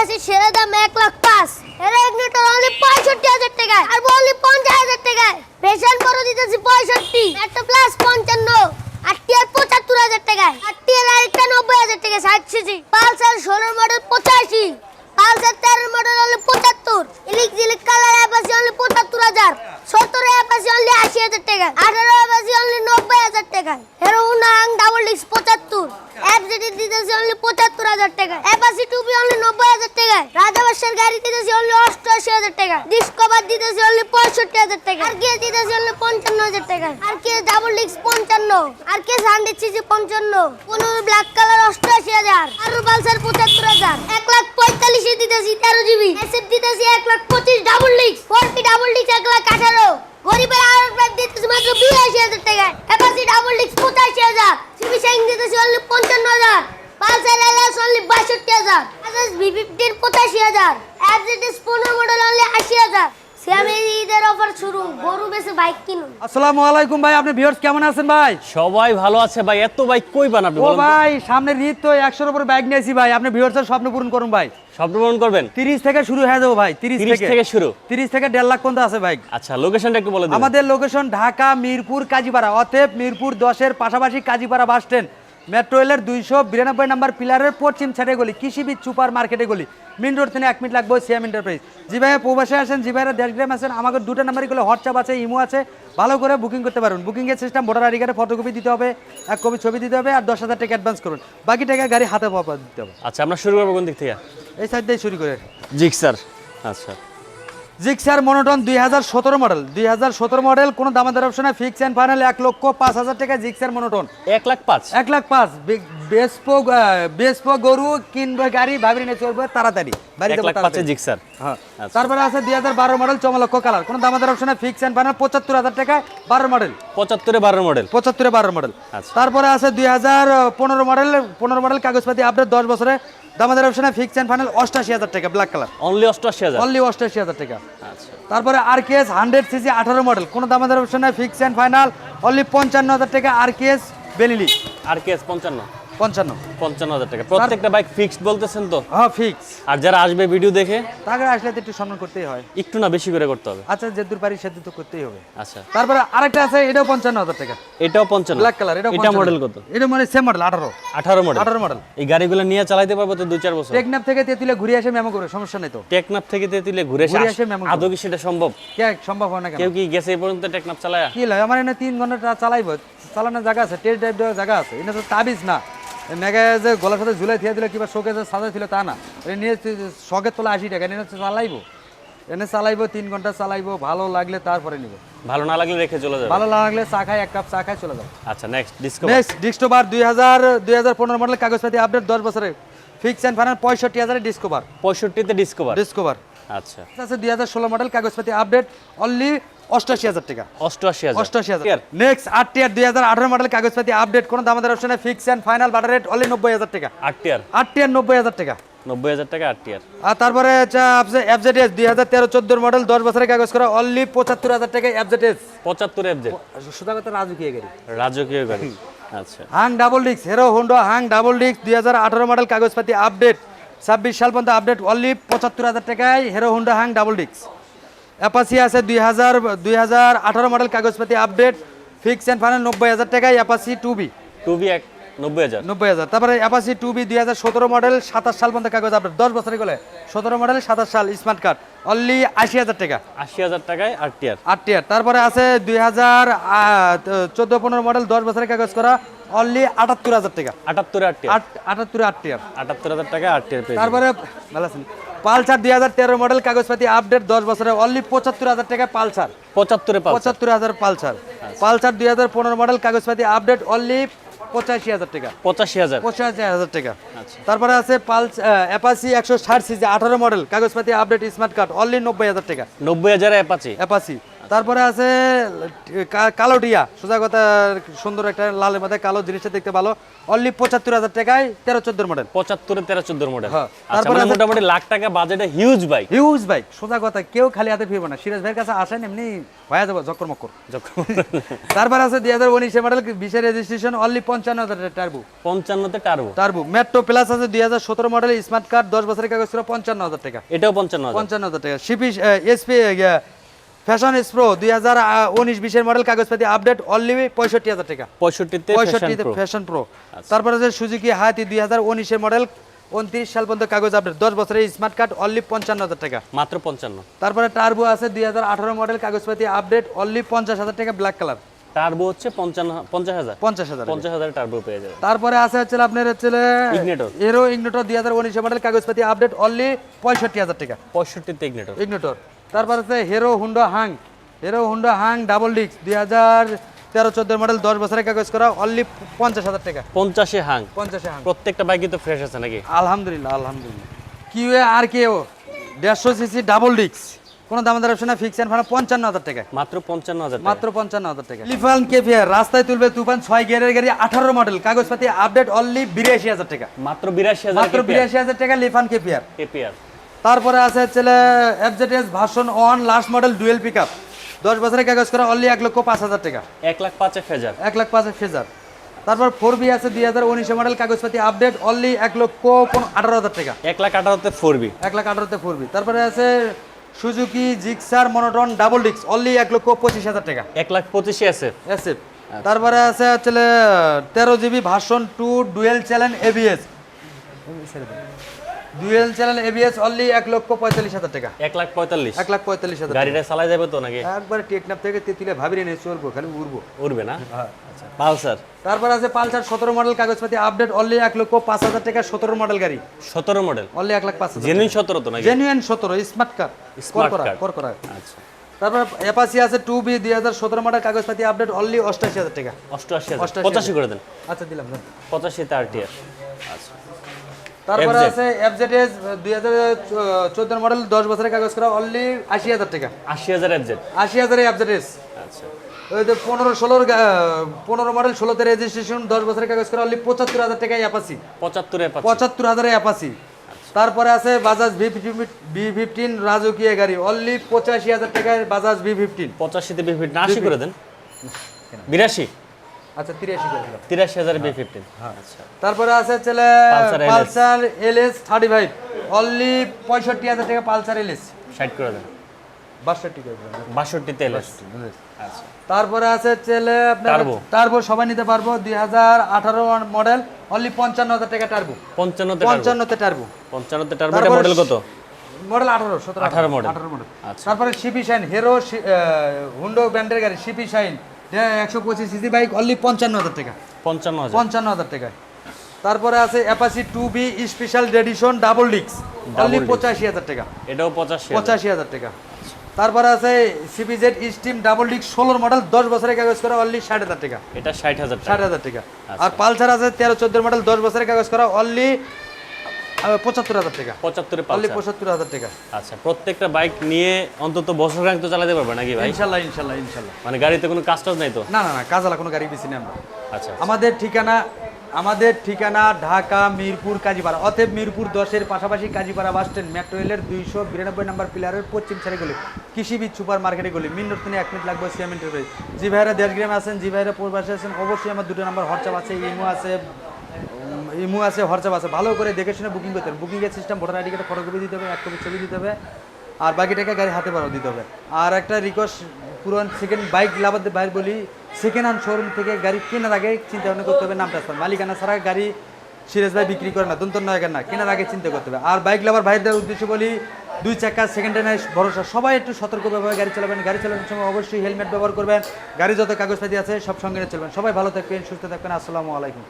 দিয়েছি সেরা দাম এক লাখ পাঁচ এর ইগনিটর অনলি পঁয়ষট্টি হাজার টাকায় আর বলি পঞ্চাশ হাজার টাকায় ভেষণ বড় দিতেছি পঁয়ষট্টি একটা প্লাস পঞ্চান্ন আর টিয়ার পঁচাত্তর হাজার টাকায় আর টিয়ার আরেকটা নব্বই হাজার টাকা ষাট সিসি পালসার ষোলো মডেল পঁচাশি পালসার তেরো মডেল হলে পঁচাত্তর ইলিক জিলিক কালার অ্যাপ আছে অনলি পঁচাত্তর হাজার সত্তর অ্যাপ আছে অনলি আশি হাজার টাকা আঠারো অ্যাপ আছে অনলি নব্বই হাজার টাকা হেরো উনাং ডাবল ডিস্ক পঁচাত্তর অ্যাপ যেটি দিতেছে অনলি পঁচাত্তর হাজার টাকা অ্যাপ আছে টুপি অনলি নব্বই হাজার টাকা রাজাবাসার গাড়ি দিতেছে অনলি অষ্টআশি হাজার টাকা ডিসকভার দিতেছে অনলি পঁয়ষট্টি হাজার টাকা। আর কে দিতেছে অনলি পঞ্চান্ন হাজার টাকা। আর কে ডাবল ডিস্ক পঞ্চান্ন। আর কে হান্ড্রেড সিসি পঞ্চান্ন। পনেরো ব্ল্যাক কালার অষ্টআশি হাজার। আর পালসার পঁচাত্তর হাজার। এক লাখ পঁয়তাল্লিশে দিতেছি তেরো জিবি এসএফ দিতেছি এক লাখ পঁচিশ double disc forty double disc এক লাখ আঠারো। গরিবের আর প্রাইস দিতেছি মাত্র বিরাশি হাজার টাকা। এপাসি ডাবল ডিস্ক পঁচাশি হাজার। সিবি শাইন দিতেছি অনলি পঞ্চান্ন হাজার। পালসার এলএস অনলি বাষট্টি হাজার। আদার্স ভি ফিফটির পঁচাশি হাজার। অ্যাপজেটিস পনেরো মডেল অনলি আশি হাজার। ঈদের অফার শুরু গরু বেশি বাইক কিনুন। আসসালামু আলাইকুম ভাই আপনি ভিউয়ার্স কেমন আছেন ভাই? সবাই ভালো আছে ভাই এত বাইক কই পান আপনি ও ভাই সামনে ঈদ তো একশোর উপর বাইক নিয়েছি ভাই আপনি ভিউয়ার্সের স্বপ্ন পূরণ করুন ভাই। স্বপ্ন পূরণ করবেন? তিরিশ থেকে শুরু হয়ে যাব ভাই তিরিশ 30 থেকে। থেকে শুরু? তিরিশ থেকে দেড় লাখ পর্যন্ত আছে বাইক আচ্ছা লোকেশনটা একটু বলে দিন। আমাদের লোকেশন ঢাকা মিরপুর কাজীপাড়া অতএব মিরপুর দশের পাশাপাশি কাজীপাড়া বাস স্ট্যান্ড মেট্রো রেলের দুইশো বিরানব্বই নম্বর পিলারের পশ্চিম সাইডে গলি কৃষিবিদ সুপার মার্কেটে গলি। মিন রোড থেকে এক মিনিট লাগবে সিএম এন্টারপ্রাইজ জি ভাই প্রবাসে আসেন জি ভাইরা দেশগ্রাম আছেন আমাকে দুটো নাম্বারই গুলো হোয়াটসঅ্যাপ আছে ইমো আছে। ভালো করে বুকিং করতে পারুন। বুকিংয়ের সিস্টেম ভোটার আইডি কার্ডে ফটোকপি দিতে হবে এক কপি ছবি দিতে হবে আর দশ হাজার টাকা অ্যাডভান্স করুন। বাকি টাকা গাড়ি হাতে পাওয়া দিতে হবে। আচ্ছা আমরা শুরু করব কোন দিক থেকে? এই সাইড দিয়ে শুরু করে। জিক্সার। আচ্ছা। জিক্সার মনোটন দুই হাজার সতেরো মডেল দুই হাজার সতেরো মডেল কোনো দামাদার অপশনে ফিক্স অ্যান্ড ফাইনাল এক লক্ষ পাঁচ হাজার টাকা জিক্সার মনোটন এক লাখ পাঁচ। এক লাখ পাঁচ। বেসপো বেসপো গরু কিনবে গাড়ি ভাবি নিয়ে চলবে তাড়াতাড়ি। পাঁচে জিক্সার হ্যাঁ। আচ্ছা। তারপরে আছে দুই হাজার বারো মডেল চমলক্ষ কালার কোনো দামাদার অপশনে ফিক্স অ্যান্ড ফাইনাল পঁচাত্তর হাজার টাকা বারো মডেল পঁচাত্তরে বারো মডেল পঁচাত্তরে বারো মডেল আচ্ছা। তারপরে আছে দুই হাজার পনেরো মডেল পনেরো মডেল কাগজপাতি আপডেট দশ বছরে। দামাদার অপশনে ফিক্স এন্ড ফাইনাল অষ্টাশি হাজার টাকা ব্ল্যাক কালার অনলি অষ্টআশি হাজার। অনলি অষ্টাশি হাজার টাকা। আচ্ছা। তারপরে আর কেএস হান্ড্রেড সিসি আঠারো মডেল কোনো দামাদার অপশনে ফিক্স এন্ড ফাইনাল অনলি পঞ্চান্ন হাজার টাকা আর কেএস বেলিলি আর কেস পঞ্চান্ন। পঞ্চান্ন। পঞ্চান্ন হাজার টাকা। প্রত্যেকটা বাইক ফিক্সড বলতেছেন তো? হ্যাঁ ফিক্স আর যারা আসবে ভিডিও দেখে? তাকে আসলে তো একটু সম্মান করতেই হয়। একটু না বেশি করে করতে হবে। আচ্ছা যে দূর পারি সে তো করতেই হবে। আচ্ছা। তারপরে আরেকটা আছে এটাও পঞ্চান্ন হাজার টাকা। এটাও পঞ্চান্ন। ব্ল্যাক কালার এটাও এটা মডেল কত? এটা মানে সেম মডেল আঠারো। আঠারো মডেল আঠারো মডেল এই গাড়িগুলো নিয়ে চালাইতে পারব তো দুই চার বছর? টেকনাপ থেকে তেঁতুলে ঘুরে আসে মেমো করে সমস্যা নেই তো। টেকনাফ থেকে তেতুলে ঘুরে মেমো আদৌ কি সেটা সম্ভব? কে সম্ভব হয় না কেউ কি গেছে এই পর্যন্ত টেকনাফ চালায়? কি লাগে আমার এনে তিন ঘণ্টা চালাইবো চালানোর জায়গা আছে টেস্ট ড্রাইভ দেওয়ার জায়গা আছে। এটা তো তাবিজ না। মেঘে যে গলার সাথে ঝুলাই থিয়ে দিলে কিবা শোকে যে সাজা ছিল তা না। এটা নিয়ে শখের তোলা আশি টাকা এনে হচ্ছে চালাইবো। এনে চালাইবো তিন ঘণ্টা চালাইবো ভালো লাগলে তারপরে নিব। ভালো না লাগলে রেখে চলে যাবে? ভালো না লাগলে চা খাই এক কাপ চা খাই চলে যাব। আচ্ছা নেক্সট ডিসকো নেক্সট ডিস্কোভার দুই হাজার দুই হাজার পনেরো মডেল কাগজপাতি আপডেট দশ বছরের ফিক্স অ্যান্ড ফাইনাল পঁয়ষট্টি হাজারের ডিসকোভার পঁয়ষট্টিতে ডিসকভার ডিসকোভার আচ্ছা। দুই হাজার ষোলো মডেল কাগজপাতি আপডেট অনলি অষ্টাশি হাজার টাকা। অষ্টআশি হাজার। অষ্টাশি হাজার। নেক্সট আট টিয়ার দুই হাজার আঠারো মডেল কাগজপাতি আপডেট কোনো অপশনে ফিক্স অ্যান্ড ফাইনাল বাটার রেট অনলি নব্বই হাজার টাকা। আট টিয়ার আট টিয়ার নব্বই হাজার টাকা। নব্বই হাজার টাকা আট টিয়ার আর তারপরে এফজেডএস দুই হাজার তেরো চোদ্দোর মডেল দশ বছরের কাগজ করা অনলি পঁচাত্তর হাজার টাকা এফজেডএস পঁচাত্তর এফজেড গাড়ি। রাজকীয় গাড়ি। আচ্ছা। হাং ডাবল ডিক্স হিরো হোন্ডা হাং ডাবল ডিক্স দুই হাজার আঠারো মডেল কাগজপাতি আপডেট ছাব্বিশ সাল পর্যন্ত আপডেট অনলি পঁচাত্তর হাজার টাকায় হিরো হোন্ডা হাং ডাবল ডিক্স অ্যাপাসি আছে দুই হাজার দুই হাজার আঠারো মডেল কাগজপাতি আপডেট ফিক্স অ্যান্ড ফাইনাল নব্বই হাজার টাকায় Apache two B two B এক নব্বই হাজার। নব্বই হাজার। তারপরে অ্যাপাসি টু বি দুই হাজার সতেরো মডেল সাতাশ সাল পর্যন্ত কাগজ আপডেট দশ বছরে গেলে সতেরো মডেল সাতাশ সাল স্মার্ট কার্ড অনলি আশি হাজার টাকা। আশি হাজার টাকায় আট টিয়ার আট টিয়ার তারপরে আছে দুই হাজার চোদ্দ পনেরো মডেল দশ বছরের কাগজ করা অনলি আটাত্তর হাজার টাকা। আটাত্তরে আট আটাত্তরে আট টিয়ার আটাত্তর হাজার টাকায় আট টিয়ার তারপরে ভালো আছেন পালসার দুই হাজার তেরো মডেল কাগজপাতি আপডেট দশ বছরে। অনলি পঁচাত্তর হাজার টাকা পালসার। পঁচাত্তরে পাঁচ পঁচাত্তর হাজার পালসার। পালসার দুই হাজার পনেরো মডেল কাগজপাতি আপডেট অনলি পঁচাশি হাজার টাকা। পঁচাশি হাজার। পঁচাশি হাজার টাকা। আচ্ছা। তারপরে আছে পালস অ্যাপাসি একশো ষাট সিজি আঠারো মডেল কাগজপাতি আপডেট স্মার্ট কার্ড অনলি নব্বই হাজার টাকা। নব্বই হাজার অ্যাপাচি অ্যাপাসি তারপরে আছে কালো টিয়া। সোজা কথা সুন্দর একটা লালের মধ্যে কালো জিনিসটা দেখতে ভালো। অনলি পঁচাত্তর হাজার টাকায় তেরো চোদ্দোর মডেল পঁচাত্তরে তেরো চোদ্দোর মডেল হ্যাঁ, আচ্ছা তারপরে মানে মোটামুটি লাখ টাকা বাজেটে হিউজ বাইক হিউজ বাইক সোজা কথা কেউ খালি হাতে ফিরবে না। সিরাজ ভাইয়ের কাছে আসেন এমনি হয়ে যাব জক্কর মক্কর। তারপর আছে দুই হাজার উনিশে মডেল বিশের রেজিস্ট্রেশন অনলি পঞ্চান্ন হাজার টার্বু পঞ্চান্নতে টার্বো টার্বু মেট্রো প্লাস আছে দুই হাজার সতেরো মডেল স্মার্ট কার্ড দশ বছরের কাগজ ছিল পঞ্চান্ন হাজার টাকা। এটাও পঞ্চান্ন পঞ্চান্ন হাজার টাকা সিপি এসপি ফ্যাশন এক্সপ্রো দুই হাজার উনিশ বিশের মডেল কাগজপাতি আপডেট অনলি পঁয়ষট্টি হাজার টাকা। পঁয়ষট্টিতে পঁয়ষট্টিতে ফ্যাশন প্রো তারপরে আছে সুজুকি হাতি দুই হাজার উনিশের মডেল উনত্রিশ সাল পর্যন্ত কাগজ আপডেট দশ বছরের স্মার্ট কার্ড অনলি পঞ্চান্ন হাজার টাকা। মাত্র পঞ্চান্ন। তারপরে টার্বো আছে দুই হাজার আঠারো মডেল কাগজপাতি আপডেট অনলি পঞ্চাশ হাজার টাকা ব্ল্যাক কালার টার্বো হচ্ছে পঞ্চান্ন পঞ্চাশ হাজার। পঞ্চাশ হাজার। পঞ্চাশ হাজার টার্বো পেয়ে যাবে তারপরে আছে হচ্ছে আপনার হচ্ছে। এরো ইগনেটর দুই হাজার উনিশের মডেল কাগজপাতি আপডেট অনলি পঁয়ষট্টি হাজার টাকা। পঁয়ষট্টিতে ইগনেটর ইগনেটর তারপর আছে Hero Honda Hunk Hero Honda Hunk double ডিক্স দুই হাজার তেরো চোদ্দোর মডেল দশ বছরের কাগজ করা অনলি পঞ্চাশ হাজার টাকা। পঞ্চাশে হাং পঞ্চাশে হাং প্রত্যেকটা বাইকই তো ফ্রেশ আছে নাকি? আলহামদুলিল্লাহ আলহামদুলিল্লাহ। কিউ আর কে ও দেড়শো সিসি ডাবল ডিক্স কোনো দাম দর না ফিক্স অ্যান্ড পঞ্চান্ন হাজার টাকা। মাত্র পঞ্চান্ন হাজার মাত্র পঞ্চান্ন হাজার টাকা। লিফান কেফিয়ার রাস্তায় তুলবে তুফান ছয় গিয়ারের গাড়ি আঠারো মডেল কাগজপাতি আপডেট অনলি বিরাশি হাজার টাকা। মাত্র বিরাশি হাজার মাত্র বিরাশি হাজার টাকা লিফান কেফিয়ার কেপিআর তারপরে আছে ছেলে FZS version one last model dual pick up দশ বছরের কাগজ করা অনলি এক লক্ষ পাঁচ হাজার টাকা। এক লাখ পাঁচে ফেজার এক লাখ পাঁচ ফেজার তারপর ফোর বি আছে দুই হাজার উনিশে মডেল কাগজপাতি আপডেট অনলি এক লক্ষ পন- আঠারো হাজার টাকা। এক লাখ আঠারোতে ফোর বি এক লাখ আঠারোতে ফোর বি তারপরে আছে সুজুকি জিক্সার মনোটন ডাবল ডিক্স অনলি এক লক্ষ পঁচিশ হাজার টাকা। এক লাখ পঁচিশে আছে। এসএফ তারপরে আছে হচ্ছে তেরো GB version two dual channel ABS dual channel ABS only এক লক্ষ পঁয়তাল্লিশ হাজার টাকা। এক লাখ পঁয়তাল্লিশ। এক লাখ পঁয়তাল্লিশ হাজার গাড়িটা চালাই যাবে তো নাকি? একবার টেকনাপ থেকে তেতুলে ভাবিরে নিয়ে চলবো খালি উড়বো। উঠবে না? আচ্ছা পালসার? তারপর আছে পালসার সতেরো মডেল কাগজপাতি আপডেট অনলি এক লক্ষ পাঁচ হাজার টাকা সতেরো মডেল গাড়ি। সতেরো মডেল? অনলি এক লাখ পাঁচ হাজার জেনুইন সতেরো তো নাকি? জেনুইন সতেরো স্মার্ট কার Smart করা কর করা। আচ্ছা। তারপর অ্যাপাসি আছে টু বি দুই হাজার সতেরো মডেল কাগজপাতি আপডেট অনলি অষ্টাশি হাজার টাকা। অষ্টআশি হাজার। পঁচাশি করে দেন। আচ্ছা দিলাম যান। পঁচাশিতে আর টিআর আচ্ছা। তারপরে আছে এফজেডএস দুই হাজার চোদ্দ মডেল দশ বছরের কাগজ করা অনলি আশি হাজার টাকা। আশি হাজার এফজেড আশি হাজার এফজেডএস আচ্ছা। ওই তো পনেরো ষোলোর পনেরো মডেল ষোলোতে রেজিস্ট্রেশন দশ বছরের কাগজ করা অনলি পঁচাত্তর হাজার টাকায় অ্যাপাসি পঁচাত্তরে পাচ্ছি পঁচাত্তর হাজারে অ্যাপাসি তারপরে আছে বাজাজ ভি বি ফিফটিন রাজকীয় গাড়ি অনলি পঁচাশি হাজার টাকায় বাজাজ ভি ফিফটিন পঁচাশিতে বি ফিফটিন আশি করে দেন। বিরাশি? আচ্ছা তিরাশি করে দিলাম। তিরাশি হাজার আচ্ছা। তারপরে আছে ছেলে Pulsar পালসার এলএস অনলি টাকা পালসার এলএস ষাট করে দেন। বাষট্টি করে দিলাম বাষট্টিতে এলএস আচ্ছা। তারপরে আছে ছেলে আপনার টার্বো সবাই নিতে পারব দুই হাজার আঠারো মডেল অনলি পঞ্চান্ন হাজার টাকা টার্বো পঞ্চান্নতে টার্বো পঞ্চান্নতে টার্বো পঞ্চান্নতে টার্বো মডেল কত? মডেল আঠারো সতেরো 18 model। আঠারো মডেল আচ্ছা। তারপরে সিপি শাইন হিরো হুন্ডো ব্র্যান্ডের গাড়ি সিপি শাইন একশো পঁচিশ সিসি বাইক অনলি পঞ্চান্ন হাজার টাকা। পঞ্চান্ন হাজার। পঞ্চান্ন হাজার টাকায়। তারপরে আছে Apache two B special edition double ডিক্স অনলি পঁচাশি হাজার টাকা। এটাও পঁচাশি। পঁচাশি হাজার টাকা। তারপরে আছে সিপিজেড স্টিম ডাবল ডিক্স ষোলোর মডেল দশ বছরের কাগজ করা অনলি ষাট হাজার টাকা। এটা ষাট হাজার ষাট হাজার টাকা। আর পালসার আছে তেরো চোদ্দোর মডেল দশ বছরের কাগজ করা অনলি পঁচাত্তর হাজার টাকা। পঁচাত্তরে পাঁচ পঁচাত্তর হাজার টাকা। আচ্ছা প্রত্যেকটা বাইক নিয়ে অন্তত বছর তো চালাতে পারবে নাকি ভাই? ইনশাল্লাহ ইনশাল্লাহ ইনশাল্লাহ। মানে গাড়িতে কোনো কাজ টাজ নাই তো? না না না কাজালা কোনো গাড়ি বেশি নেই আমরা। আচ্ছা আমাদের ঠিকানা আমাদের ঠিকানা ঢাকা মিরপুর কাজীপাড়া। অতএব মিরপুর দশের পাশাপাশি কাজীপাড়া বাস স্ট্যান্ড মেট্রো রেলের দুইশো বিরানব্বই নম্বর পিলারের পশ্চিম সাইডে গলি। কৃষিবিদ সুপার মার্কেটে গলি। মিন থেকে এক মিনিট লাগবে সিমেন্টের বাড়ি জি ভাইরা দেশগ্রামে আছেন জি ভাইরা পূর্বাসে আছেন অবশ্যই আমার দুটো নাম্বার হোয়াটসঅ্যাপ আছে ইমো আছে ইমো আছে, হোয়াটসঅ্যাপ আছে, ভালো করে দেখে শুনে বুকিং করতে হবে। বুকিংয়ের সিস্টেম ভোটার আইডি কার্ডে ফটোকপি দিতে হবে, এক কপি ছবি দিতে হবে, আর বাকি টাকা গাড়ি হাতে পারো দিতে হবে। আর একটা রিকোয়েস্ট পুরান সেকেন্ড বাইক লাভাতে বাইর বলি সেকেন্ড হ্যান্ড শোরুম থেকে গাড়ি কেনার আগে চিন্তা ভাবনা করতে হবে নাম ট্রান্সফার মালিকানা ছাড়া গাড়ি সিরিয়াস ভাই বিক্রি করে না দন্তন নয় না, কেনার আগে চিন্তা করতে হবে। আর বাইক লাভার ভাইদের উদ্দেশ্য বলি, দুই চাকা সেকেন্ড হ্যান্ড ভরসা, সবাই একটু সতর্কভাবে গাড়ি চালাবেন। গাড়ি চালানোর সময় অবশ্যই হেলমেট ব্যবহার করবেন, গাড়ি যত কাগজপাতি আছে সব সঙ্গে চলবেন। সবাই ভালো থাকবেন, সুস্থ থাকবেন, আসসালামু আলাইকুম।